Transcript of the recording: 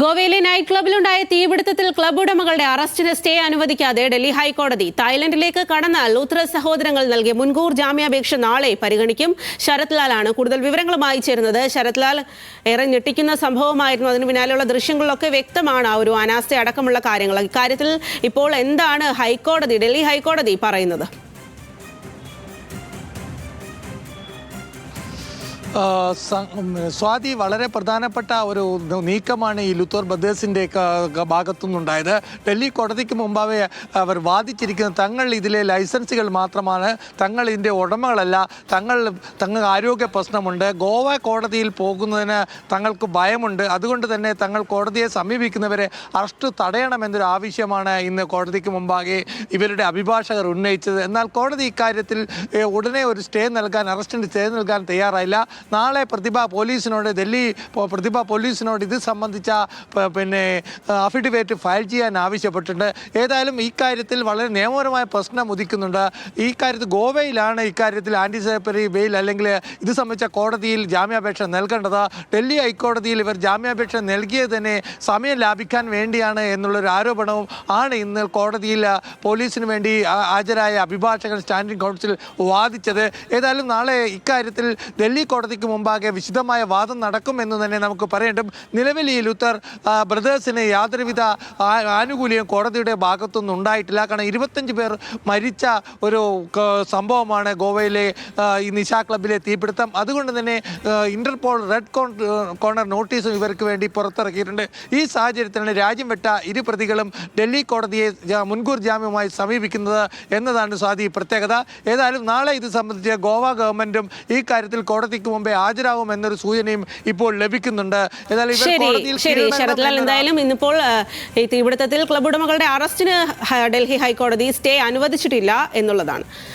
ഗോവയിലെ night ക്ലബിലുണ്ടായ തീപിടുത്തത്തിൽ club ഉടമകളുടെ അറസ്റ്റിന് stay അനുവദിക്കാതെ ഡൽഹി ഹൈക്കോടതി തായ്ലൻഡിലേക്ക് കടന്നാൽ ലൂത്ര സഹോദരങ്ങൾ നൽകിയ മുൻകൂർ ജാമ്യാപേക്ഷ നാളെ പരിഗണിക്കും. ശരത് ലാലാണ് കൂടുതൽ വിവരങ്ങളുമായി ചേരുന്നത്. ശരത് ലാൽ ഏറെ ഞെട്ടിക്കുന്ന സംഭവമായിരുന്നു. അതിന് പിന്നാലെയുള്ള ദൃശ്യങ്ങളിലൊക്കെ വ്യക്തമാണ് ആ ഒരു അനാസ്ഥ അടക്കമുള്ള കാര്യങ്ങൾ. ഇക്കാര്യത്തിൽ ഇപ്പോൾ എന്താണ് ഹൈക്കോടതി ഡൽഹി ഹൈക്കോടതി പറയുന്നത്? സ്വാതി വളരെ പ്രധാനപ്പെട്ട ഒരു നീക്കമാണ് ഈ ലുത്തോർ ബദേഴ്സിന്റെ ഭാഗത്തു നിന്നുണ്ടായത് ഡൽഹി കോടതിക്ക് മുമ്പാകെ അവർ വാദിച്ചിരിക്കുന്നത് തങ്ങൾ ഇതിലെ ലൈസൻസുകൾ മാത്രമാണ് തങ്ങൾ ഇതിന്റെ ഉടമകളല്ല തങ്ങൾ തങ്ങൾക്ക് ആരോഗ്യ പ്രശ്നമുണ്ട് ഗോവ കോടതിയിൽ പോകുന്നതിന് തങ്ങൾക്ക് ഭയമുണ്ട് അതുകൊണ്ട് തന്നെ തങ്ങൾ കോടതിയെ സമീപിക്കുന്നവരെ അറസ്റ്റ് തടയണമെന്നൊരു ആവശ്യമാണ് ഇന്ന് കോടതിക്ക് മുമ്പാകെ ഇവരുടെ അഭിഭാഷകർ ഉന്നയിച്ചത്. എന്നാൽ കോടതി ഇക്കാര്യത്തിൽ ഉടനെ ഒരു സ്റ്റേ നൽകാൻ അറസ്റ്റിന് സ്റ്റേ നൽകാൻ തയ്യാറായില്ല. നാളെ പ്രതിഭ പോലീസിനോട് ഡൽഹി പ്രതിഭ പോലീസിനോട് ഇത് സംബന്ധിച്ച പിന്നെ അഫിഡവിറ്റ് ഫയൽ ചെയ്യാൻ ആവശ്യപ്പെട്ടിട്ടുണ്ട്. ഏതായാലും ഈ കാര്യത്തിൽ വളരെ നിയമപരമായ പ്രശ്നം ഉദിക്കുന്നുണ്ട്. ഈ കാര്യത്തിൽ ഗോവയിലാണ് ഇക്കാര്യത്തിൽ ആന്റിസിപ്പറി ബെയിൽ അല്ലെങ്കിൽ ഇത് സംബന്ധിച്ച കോടതിയിൽ ജാമ്യാപേക്ഷ നൽകേണ്ടത്. ഡൽഹി ഹൈക്കോടതിയിൽ ഇവർ ജാമ്യാപേക്ഷ നൽകിയത് തന്നെ സമയം ലാഭിക്കാൻ വേണ്ടിയാണ് എന്നുള്ളൊരു ആരോപണവും ആണ് ഇന്ന് കോടതിയിൽ പോലീസിന് വേണ്ടി ഹാജരായ അഭിഭാഷകൻ സ്റ്റാൻഡിംഗ് കൗൺസിൽ വാദിച്ചത്. ഏതായാലും നാളെ ഇക്കാര്യത്തിൽ ഡൽഹി കോടതിക്ക് മുമ്പാകെ വിശദമായ വാദം നടക്കുമെന്ന് തന്നെ നമുക്ക് പറയേണ്ടും നിലവിൽ ഈ ലുത്തർ ബ്രദേഴ്സിന് യാതൊരുവിധ ആനുകൂല്യം കോടതിയുടെ ഭാഗത്തുനിന്ന് ഉണ്ടായിട്ടില്ല. കാരണം ഇരുപത്തഞ്ച് പേർ മരിച്ച ഒരു സംഭവമാണ് ഗോവയിലെ ഈ നിശാ ക്ലബിലെ തീപിടുത്തം. അതുകൊണ്ട് തന്നെ ഇന്റർപോൾ റെഡ് കോർണർ നോട്ടീസും ഇവർക്ക് വേണ്ടി പുറത്തിറക്കിയിട്ടുണ്ട്. ഈ സാഹചര്യത്തിലാണ് രാജ്യം വിട്ട ഇരു പ്രതികളും ഡൽഹി കോടതിയെ മുൻകൂർ ജാമ്യവുമായി സമീപിക്കുന്നത് എന്നതാണ് സ്വാതി പ്രത്യേകത. ഏതായാലും നാളെ ഇത് സംബന്ധിച്ച് ഗോവ ഗവൺമെന്റും ഈ കാര്യത്തിൽ കോടതിക്ക് മുമ്പേ ഹാജരാകും എന്നൊരു സൂചനയും ഇപ്പോൾ ലഭിക്കുന്നുണ്ട്. ശരി കോടതിയിൽ ശരി കീഴടങ്ങണം ശരത് ലാൽ എന്തായാലും ഇന്നിപ്പോൾ തീപിടുത്തത്തിൽ ക്ലബ് ഉടമകളുടെ അറസ്റ്റിന് ഡൽഹി ഹൈക്കോടതി സ്റ്റേ അനുവദിച്ചിട്ടില്ല എന്നുള്ളതാണ്.